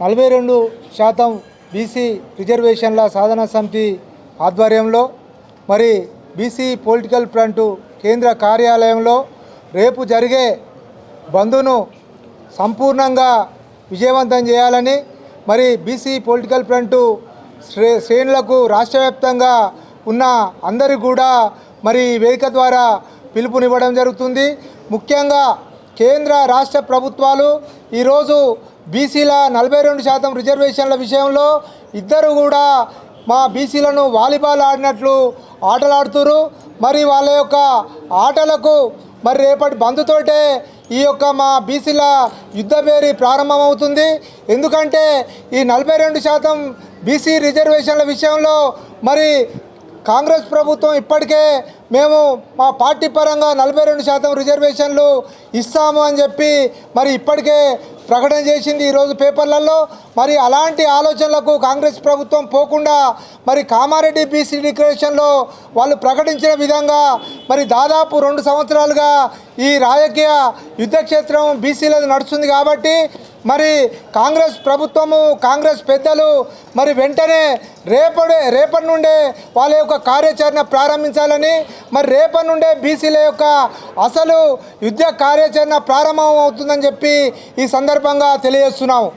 నలభై రెండు శాతం బీసీ రిజర్వేషన్ల సాధన సమితి ఆధ్వర్యంలో మరి బీసీ పొలిటికల్ ఫ్రంట్ కేంద్ర కార్యాలయంలో రేపు జరిగే బంధును సంపూర్ణంగా విజయవంతం చేయాలని మరి బీసీ పొలిటికల్ ఫ్రంట్ శ్రే శ్రేణులకు రాష్ట్ర వ్యాప్తంగా ఉన్న అందరి కూడా మరి వేదిక ద్వారా పిలుపునివ్వడం జరుగుతుంది. ముఖ్యంగా కేంద్ర రాష్ట్ర ప్రభుత్వాలు ఈరోజు బీసీల నలభై రెండు శాతం రిజర్వేషన్ల విషయంలో ఇద్దరు కూడా మా బీసీలను వాలీబాల్ ఆడినట్లు ఆటలాడుతురు మరి వాళ్ళ యొక్క ఆటలకు మరి రేపటి బంధుతోటే ఈ యొక్క మా బీసీల యుద్ధ పేరి ప్రారంభమవుతుంది. ఎందుకంటే ఈ నలభై రెండు శాతం బీసీ రిజర్వేషన్ల విషయంలో మరి కాంగ్రెస్ ప్రభుత్వం ఇప్పటికే మేము మా పార్టీ పరంగా నలభై రెండు శాతం రిజర్వేషన్లు ఇస్తాము అని చెప్పి మరి ఇప్పటికే ప్రకటన చేసింది ఈరోజు పేపర్లలో. మరి అలాంటి ఆలోచనలకు కాంగ్రెస్ ప్రభుత్వం పోకుండా మరి కామారెడ్డి బీసీ డిక్లరేషన్లో వాళ్ళు ప్రకటించిన విధంగా మరి దాదాపు రెండు సంవత్సరాలుగా ఈ రాజకీయ యుద్ధక్షేత్రం బీసీలది నడుస్తుంది కాబట్టి మరి కాంగ్రెస్ ప్రభుత్వము కాంగ్రెస్ పెద్దలు మరి వెంటనే రేపడే రేపటి నుండే వాళ్ళ యొక్క కార్యాచరణ ప్రారంభించాలని మరి రేపటి నుండే బీసీల యొక్క అసలు యుద్ధ కార్యాచరణ ప్రారంభం అవుతుందని చెప్పి ఈ సందర్భంగా తెలియజేస్తున్నాము.